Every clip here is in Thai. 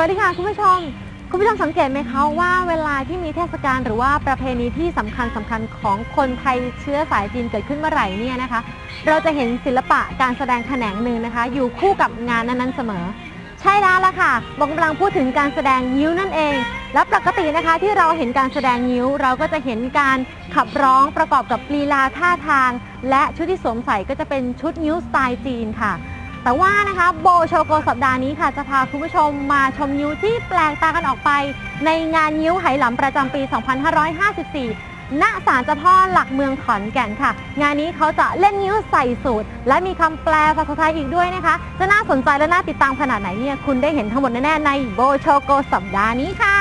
วัสดีค่ะคุณผู้ชม คุณผู้ชมสังเกตไหมคะว่าเวลาที่มีเทศกาลหรือว่าประเพณีที่สำคัญสำคัญของคนไทยเชื้อสายจีนเกิดขึ้นเมื่อไหร่เนี่ยนะคะ เราจะเห็นศิลปะการแสดงแขนงหนึ่งนะคะ อยู่คู่กับงานนั้นๆเสมอ ใช่แล้วล่ะค่ะบอกกำลังพูดถึงการแสดงนิ้วนั่นเอง และปกตินะคะที่เราเห็นการแสดงนิ้ว เราก็จะเห็นการขับร้องประกอบกับลีลาท่าทาง และชุดที่สวมใส่ก็จะเป็นชุดนิ้วสไตล์จีนค่ะ แต่ว่านะคะโบโชโกสัปดาห์นี้ค่ะ จะพาคุณผู้ชมมาชมนิ้วที่แปลกตากันออกไป ในงานนิ้วไหหลำประจำปี 2554 ณ ศาลเจ้าพ่อหลักเมืองขอนแก่นค่ะ งานนี้เขาจะเล่นนิ้วใส่สูตร และมีคำแปลภาษาไทยอีกด้วยนะคะ จะน่าสนใจและน่าติดตามขนาดไหนเนี่ยคุณได้เห็นทั้งหมดแน่ๆในโบโชโกสัปดาห์นี้ค่ะ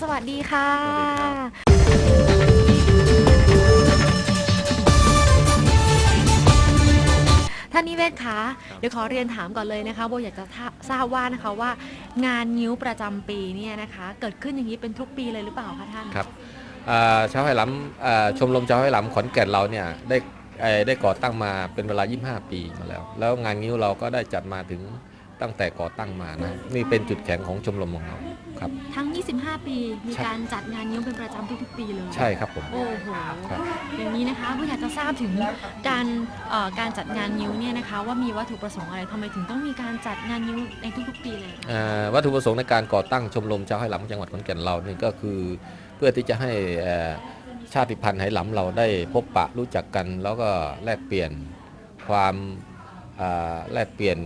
สวัสดีค่ะ ท่านนิเวศคะ เดี๋ยวขอเรียนถามก่อนเลยนะคะโบอยากจะทราทราบว่านะคะว่า งานนิ้วประจำปีเนี่ยนะคะ เกิดขึ้นอย่างนี้เป็นทุกปีเลยหรือเปล่าคะท่าน ครับอ่าชาวไหหลำอ่าชมรมชาวไหหลำขอนแก่นเราเนี่ยได้เอ่อได้ก่อตั้งมาเป็นเวลา 25 ปีมาแล้ว แล้วงานนิ้วเราก็ได้จัดมาถึง ตั้งแต่ก่อตั้งมานะนี่เป็นจุดแข็งของชมรมของเราครับ ทั้ง 25 ปี มีใช่ การจัดงานนิ้วเป็นประจำทุกๆ ปีเลย ใช่ครับผม โอ้โห ครับ อย่างนี้นะคะก็อยากจะทราบถึงการเอ่อการจัดงานนิ้วเนี่ยนะคะ ว่ามีวัตถุประสงค์อะไรทำไมถึงต้องมีการจัดงานนิ้วในทุกๆ ปีเลยอ่าวัตถุประสงค์ในการก่อตั้งชมรมชาวไหหลำจังหวัดขอนแก่นเรานี่ก็คือ เพื่อที่จะให้เอ่อชาติพันธุ์ไหหลำเราได้พบปะรู้จักกัน แล้วก็แลกเปลี่ยนความอ่าแลกเปลี่ยน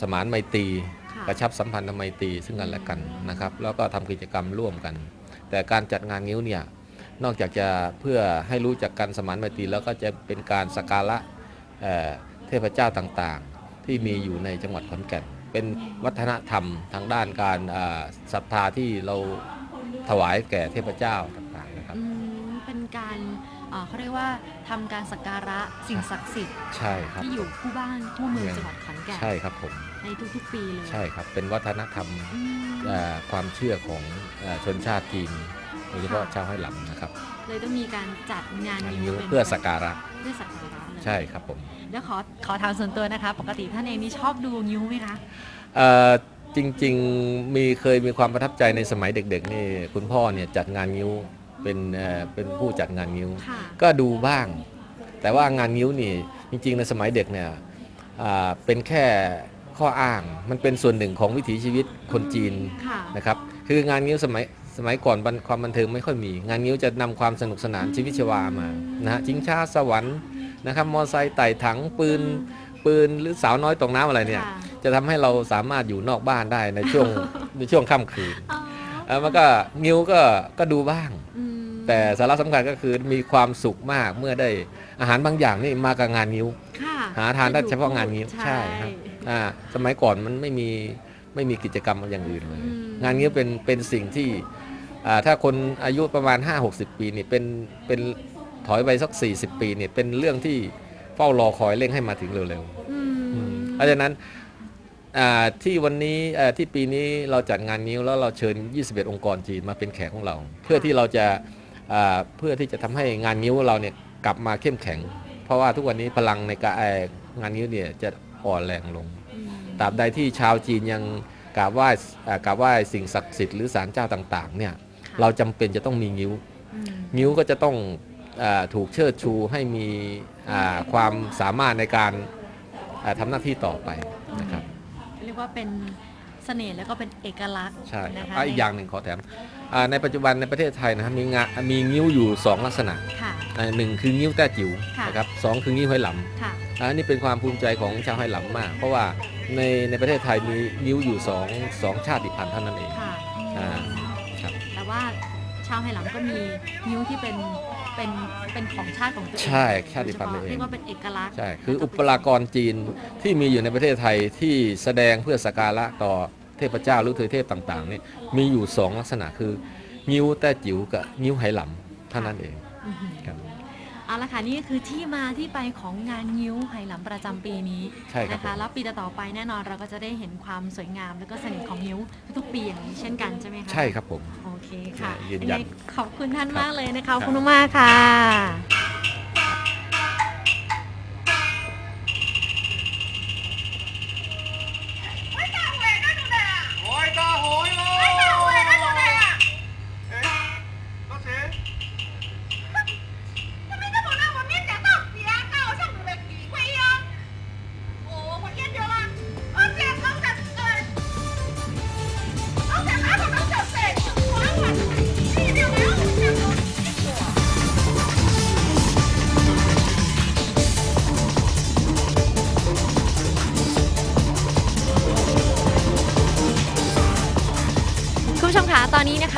สมานไมตรีค่ะกระชับสัมพันธไมตรีซึ่งกันและกันนะครับแล้วก็ทำกิจกรรมร่วมกัน แต่การจัดงานนิ้วเนี่ยนอกจากจะเพื่อให้รู้จักกันสมานไมตรีแล้วก็จะเป็นการสักการะเอ่อเทพเจ้าต่างๆ ที่มีอยู่ในจังหวัดขอนแก่น เป็นวัฒนธรรมทางด้านการอ่าศรัทธาที่เราถวายแก่เทพเจ้า เอ่อเขาเรียกว่าทำการสักการะสิ่งศักดิ์สิทธิ์ใช่ครับที่อยู่คู่บ้านคู่เมืองจังหวัดขอนแก่นใช่ครับผมในทุกๆปีเลยใช่ครับเป็นวัฒนธรรมอืม เอ่อความเชื่อของเอ่อชนชาติจีนโดยเฉพาะชาวไหหลำนะครับเลยต้องมีการจัดงานงานนิ้นิ้ววป็นเพื่อสักการะเพื่อสักการะเลยใช่ครับผมแล้วขอขอถามส่วนตัวนะคะ ปกติท่านเองนี่ชอบดูนิ้วไหมคะเอ่อจริงๆมีเคยมีความประทับใจในสมัยเด็กๆนี่คุณพ่อเนี่ยจัดงานนิ้ว เป็นเอ่อเป็นผู้จัดงานนิ้วค่ะก็ดูบ้าง แต่ว่างานนิ้วนี่จริงๆในสมัยเด็กเนี่ยอ่าเป็นแค่ข้ออ้างมันเป็นส่วนหนึ่งของวิถีชีวิตคนจีนค่ะนะครับคืองานนิ้วสมัยสมัยก่อนบันความบันเทิงไม่ค่อยมี งานนิ้วจะนำความสนุกสนานชีวิตชีวามานะฮะชิงช้าสวรรค์นะครับมอไซค์ไต่ถังปืนปืนหรือสาวน้อยตกน้ำอะไรเนี่ยค่ะจะทำให้เราสามารถอยู่นอกบ้านได้ในช่วงในช่วงค่ำคืนอ๋อเอ่อมันก็นิ้วก็ก็ดูบ้างอืม แต่สาระสำคัญก็คือมีความสุขมากเมื่อได้อาหารบางอย่างนี่มากับงานนิ้ว ค่ะหาทานได้เฉพาะงานนิ้วใช่ใช่ครับอ่าสมัยก่อนมันไม่มีไม่มีกิจกรรมอย่างอื่นเลย อืมงานนิ้วเป็นเป็นสิ่งที่อ่าถ้าคนอายุประมาณ 5-60 ปีนี่เป็นเป็นถอยไปสัก 40 ปีนี่เป็นเรื่องที่เฝ้ารอคอยเร่งให้มาถึงเร็วๆ อืม เพราะฉะนั้นอ่าที่วันนี้เอ่อที่ปีนี้เราจัดงานนิ้วแล้วเราเชิญ 21 องค์กรจีนมาเป็นแขกของเรา เพื่อที่เราจะอ่า เพื่อที่จะทำให้งานนิ้วเราเนี่ยกลับมาเข้มแข็ง เพราะว่าทุกวันนี้พลังในการเอ่องานนิ้วเนี่ยจะอ่อนแรงลงอืมตราบใดที่ชาวจีนยังกราบไหว้อ่ากราบไหว้สิ่งศักดิ์สิทธิ์หรือศาลเจ้าต่าง ๆ เนี่ยค่ะเราจำเป็นจะต้องมีนิ้วอืมนิ้วก็จะต้องอาถูกเชิดชูให้มีอ่าความสามารถในการอ่าทำหน้าที่ต่อไปนะครับ เรียกว่าเป็นเสน่ห์แล้วก็เป็นเอกลักษณ์ใช่ครับนะคะอะอีกอย่างหนึ่งขอแถมอ่าในปัจจุบันในประเทศไทยนะครับมีงามีงิ้วอยู่ 2 ลักษณะค่ะ อ่าหนึ่งคืองิ้วแต้จิ๋วค่ะ นะครับสองคืองิ้วไหหลค่ะำอันนี้เป็นความภูมิใจของชาวไหหลำมาก เพราะว่าในในประเทศไทยมีงิ้วอยู่2องสองชาติพันธุ์เท่านั้นเอง ค่ะอ่าครับแต่ว่าชาวไหหลำก็มีนิ้วที่เป็นเป็นเป็นของชาติของตัวเองใช่ชาติพันธุ์โดตัวเองยเฉพาะเรียกว่าเป็นเอกลักษณ์ใช่ คืออุปรากรจีนที่มีอยู่ในประเทศไทยที่แสดงเพื่อสักการะต่อ เเทพเจ้าหรือเทวเทพต่างๆเนี่ยมีอยู่สองลักษณะคืองิ้วแต้จิ๋วกับงิ้วไหหลำเท่านั้นเองอื้อหือครับเอาละค่ะนี่คือที่มาที่ไปของงานงิ้วไหหลำประจำปีนี้ใช่ครับนะคะแล้วปีต่อๆไปแน่นอนเราก็จะได้เห็นความสวยงาม แล้วก็เสน่ห์ของงิ้วทุกๆปีอย่างนี้เช่นกันใช่ไหมคะใช่ครับผมโอเคค่ะยืนยันงไงขอบคุณท่านครับมากเลยนะคะครัขบอบคุณมากๆค่ะ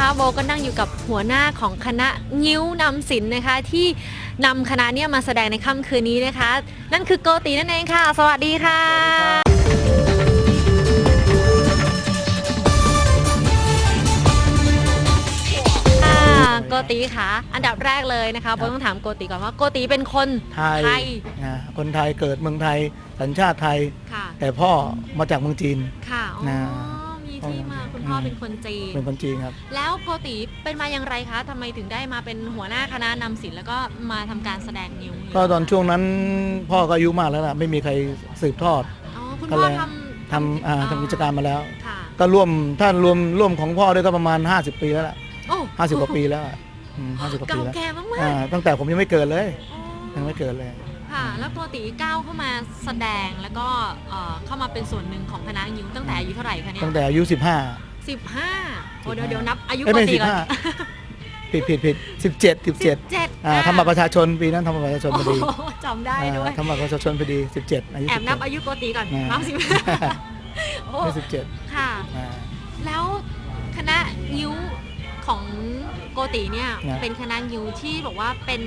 นนี้นะคะโบก็นั่งอยู่กับหัวหน้าของคณะงิ้วนำศิลป์นะคะ ที่นำคณะเนี่ยมาแสดงในค่ำคืนนี้นะคะ นั่นคือโกตินั่นเองค่ะ สวัสดีค่ะ ค่ะโกติค่ะ อันดับแรกเลยนะคะโบต้องถามโกติก่อนว่าโกติเป็นคนไทยไทยนะคนไทยเกิดเมืองไทยสัญชาติไทย ค่ะ แต่พ่อมาจากเมืองจีน ค่ะอ๋อนะมี ที่มาคุณพ่อเป็นคนจีนเป็นคนจีนครับ แล้วโกติเป็นมาอย่างไรคะทำไมถึงได้มาเป็นหัวหน้าคณะนำศิลป์แล้วก็มาทำการแสดงนิ้วก็ตอนช่วงนั้นพ่อก็อายุมากแล้วล่ะไม่มีใครสืบทอดอ๋อคุณก็พ่อเลยทำทำอ่าทำกิจการมาแล้ว ค่ะก็ร่วมถ้ารวมร่วมของพ่อด้วยก็ประมาณ 50 ปีแล้วล่ะโอ้50กว่าปีแล้วอะอืม50กว่าเก่าปีแล้วแก่มากอ่าตั้งแต่ผมยังไม่เกิดเลย ๆ ยังไม่เกิดเลย ค่ะ แล้วโกติก้าวเข้ามาแสดงแล้วก็เอ่อเข้ามาเป็นส่วนหนึ่งของคณะนิ้วตั้งแต่อายุเท่าไหร่คะเนี่ยตั้งแต่อายุ 15 สิบห้าโอ้เดี๋ยวเดี๋ยวนับอายุเอ้ยโกไม่ติก่อน15ผิดผิดผิด17 สิบเจ็ด17อ่าทำบัตรประชาชนปีนั้นทำบัตรประชาชนพอดีโอ้โหจำได้ด้วย อ่าทำบัตรประชาชนพอดี 17อายุแอบนับอา17ยุโกติก่อนอ่านับสิบโอ้ ไม่17ค่ะ อ่า แล้วคณะงิ้วของโกติเนี่ย นะ เป็นคณะงิ้วที่บอกว่าเป็น